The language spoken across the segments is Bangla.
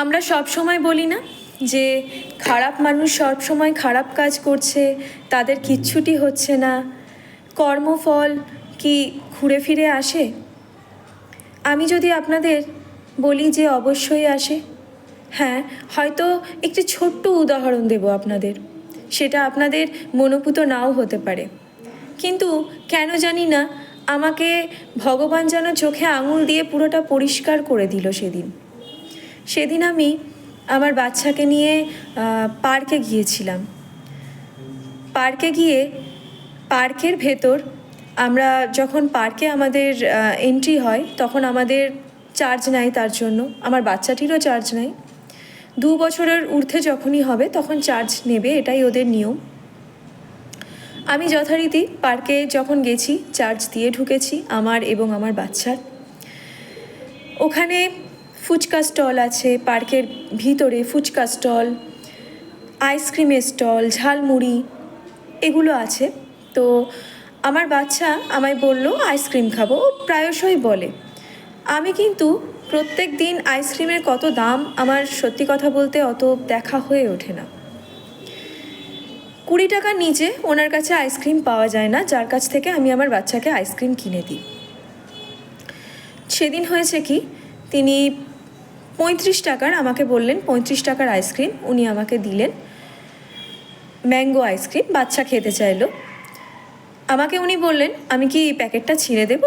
আমরা সব সময় বলি না যে খারাপ মানুষ সব সময় খারাপ কাজ করছে, তাদের কিচ্ছুটি হচ্ছে না। কর্মফল কি ঘুরে ফিরে আসে? আমি যদি আপনাদের বলি যে অবশ্যই আসে হ্যাঁ হয়তো একটি ছোট্ট উদাহরণ দেব আপনাদের। সেটা আপনাদের মনোপুত নাও হতে পারে। কিন্তু কেন জানি না, আমাকে ভগবান যেন চোখে আঙুল দিয়ে পুরোটা পরিষ্কার করে দিল সেদিন। সেদিন আমি আমার বাচ্চাকে নিয়ে পার্কে গিয়েছিলাম। পার্কে গিয়ে পার্কের ভেতর আমরা যখন পার্কে আমাদের এন্ট্রি হয়, তখন আমাদের চার্জ নেয় তার জন্য। আমার বাচ্চাটিরও চার্জ নেয় দু বছরের ঊর্ধ্বে যখনই হবে, তখন চার্জ নেবে, এটাই ওদের নিয়ম। আমি যথারীতি পার্কে যখন গেছি চার্জ দিয়ে ঢুকেছি, আমার এবং আমার বাচ্চার। ওখানে ফুচকা স্টল আছে, পার্কের ভিতরে ফুচকা স্টল, আইসক্রিমের স্টল, ঝালমুড়ি, এগুলো আছে। তো আমার বাচ্চা আমায় বলল, আইসক্রিম খাব। ও প্রায়শই বলে। আমি কিন্তু প্রত্যেক দিন আইসক্রিমের কত দাম, আমার সত্যি কথা বলতে অত দেখা হয়ে ওঠে না। কুড়ি টাকার নিচে ওনার কাছে আইসক্রিম পাওয়া যায় না, যার কাছ থেকে আমি আমার বাচ্চাকে আইসক্রিম কিনে দিই। সেদিন হয়েছে কি, তিনি পঁয়ত্রিশ টাকার আমাকে বললেন, পঁয়ত্রিশ টাকার আইসক্রিম উনি আমাকে দিলেন। ম্যাঙ্গো আইসক্রিম বাচ্চা খেতে চাইলো। আমাকে উনি বললেন, আমি কি প্যাকেটটা ছিঁড়ে দেব?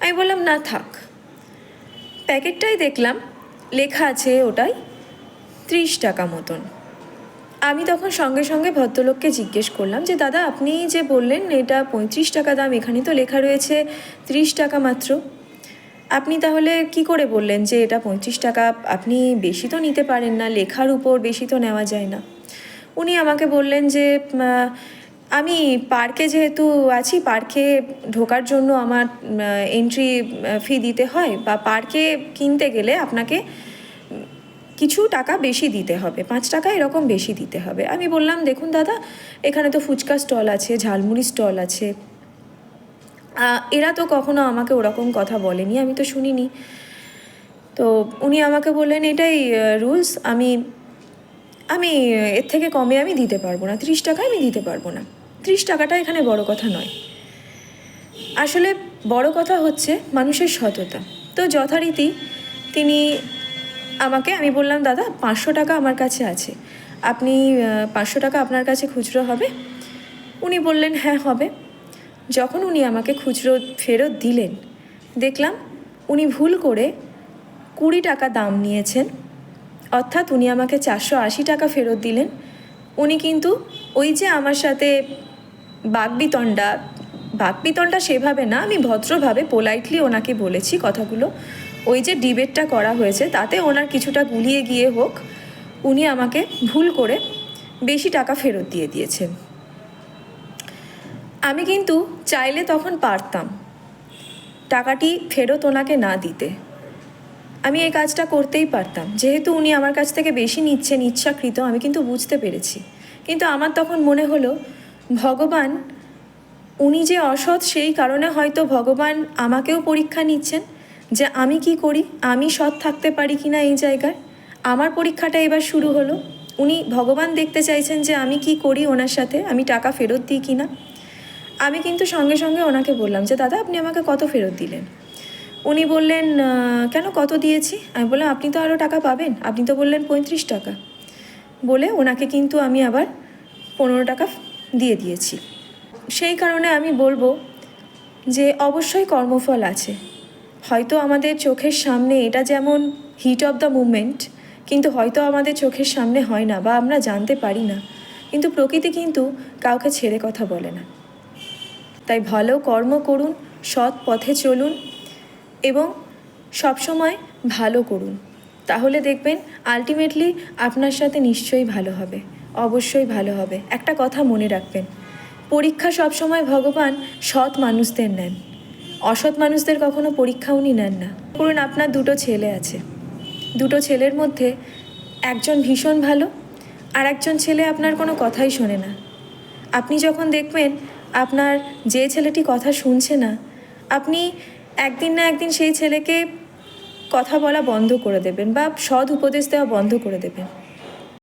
আমি বললাম, না, থাক। প্যাকেটটাই দেখলাম, লেখা আছে ওটাই, ত্রিশ টাকা মতন। আমি তখন সঙ্গে সঙ্গে ভদ্রলোককে জিজ্ঞেস করলাম যে, দাদা, আপনি যে বললেন এটা পঁয়ত্রিশ টাকা দাম, এখানে তো লেখা রয়েছে ত্রিশ টাকা মাত্র। আপনি তাহলে কি করে বললেন যে এটা পঁয়ত্রিশ টাকা? আপনি বেশি তো নিতে পারেন না, লেখার উপর বেশি তো নেওয়া যায় না। উনি আমাকে বললেন যে আমি পার্কে যেহেতু আছি, পার্কে ঢোকার জন্য আমার এন্ট্রি ফি দিতে হয়, বা পার্কে কিনতে গেলে আপনাকে কিছু টাকা বেশি দিতে হবে, পাঁচ টাকা এরকম বেশি দিতে হবে। আমি বললাম, দেখুন দাদা, এখানে তো ফুচকা স্টল আছে, ঝালমুড়ি স্টল আছে এরা তো কখনো আমাকে ওরকম কথা বলেনি, আমি তো শুনিনি। তো উনি আমাকে বললেন, এটাই রুলস আমি আমি, এর থেকে কমে আমি দিতে পারব না, ত্রিশ টাকা আমি দিতে পারব না। ত্রিশ টাকাটা এখানে বড় কথা নয়। আসলে বড় কথা হচ্ছে মানুষের সততা। তো যথারীতি তিনি আমাকে, আমি বললাম, দাদা, পাঁচশো টাকা আমার কাছে আছে। আপনি পাঁচশো টাকা আপনার কাছে খুচরো হবে? উনি বললেন হ্যাঁ হবে। যখন উনি আমাকে খুচরো ফেরত দিলেন, দেখলাম উনি ভুল করে কুড়ি টাকা দাম নিয়েছেন। অর্থাৎ উনি আমাকে চারশো আশি টাকা ফেরত দিলেন। উনি কিন্তু ওই যে আমার সাথে বাগবিতণ্ডা বাগবিতণ্ডা সেভাবে না, আমি ভদ্রভাবে, পোলাইটলি ওনাকে বলেছি কথাগুলো। ওই যে ডিবেটটা করা হয়েছে, তাতে ওনার কিছুটা গুলিয়ে গিয়ে হোক, উনি আমাকে ভুল করে বেশি টাকা ফেরত দিয়ে দিয়েছেন। আমি কিন্তু চাইলে তখন পারতাম। টাকাটি ফেরত ওনাকে না দিতে। আমি এই কাজটা করতেই পারতাম। যেহেতু উনি আমার কাছ থেকে বেশি নিচ্ছেন, ইচ্ছাকৃত, আমি কিন্তু বুঝতে পেরেছি। কিন্তু আমার তখন মনে হলো, ভগবান, উনি যে অসৎ, সেই কারণে হয়তো ভগবান আমাকেও পরীক্ষা নিচ্ছেন যে আমি কি করি, আমি সৎ থাকতে পারি কি না এই জায়গায়। আমার পরীক্ষাটা এবার শুরু হলো। উনি ভগবান দেখতে চাইছেন যে আমি কি করি ওনার সাথে, আমি টাকা ফেরত দিই কি না আমি কিন্তু সঙ্গে সঙ্গে ওনাকে বললাম যে, দাদা, আপনি আমাকে কত ফেরত দিলেন? উনি বললেন কেন কত দিয়েছি? আমি বললাম, আপনি তো আরও টাকা পাবেন। আপনি তো বললেন, পঁয়ত্রিশ টাকা। বলে ওনাকে কিন্তু আমি আবার পনেরো টাকা দিয়ে দিয়েছি। সেই কারণে আমি বলব যে, অবশ্যই কর্মফল আছে। হয়তো আমাদের চোখের সামনে এটা যেমন হিট অফ দ্য মুভমেন্ট কিন্তু হয়তো আমাদের চোখের সামনে হয় না বা আমরা জানতে পারি না। কিন্তু প্রকৃতি কিন্তু কাউকে ছেড়ে কথা বলে না। তাই ভালো কর্ম করুন, সৎ পথে চলুন এবং সবসময় ভালো করুন। তাহলে দেখবেন আলটিমেটলি আপনার সাথে নিশ্চয়ই ভালো হবে, অবশ্যই ভালো হবে। একটা কথা মনে রাখবেন, পরীক্ষা সবসময় ভগবান সৎ মানুষদের নেন। অসৎ মানুষদের কখনো পরীক্ষা উনি নেন না। করুন আপনার দুটো ছেলে আছে, দুটো ছেলের মধ্যে একজন ভীষণ ভালো আর একজন ছেলে আপনার কোনো কথাই শোনে না। আপনি যখন দেখবেন আপনার যে ছেলেটি কথা শুনছে না, আপনি একদিন না একদিন সেই ছেলেকে কথা বলা বন্ধ করে দেবেন বা সদ উপদেশ দেওয়া বন্ধ করে দেবেন।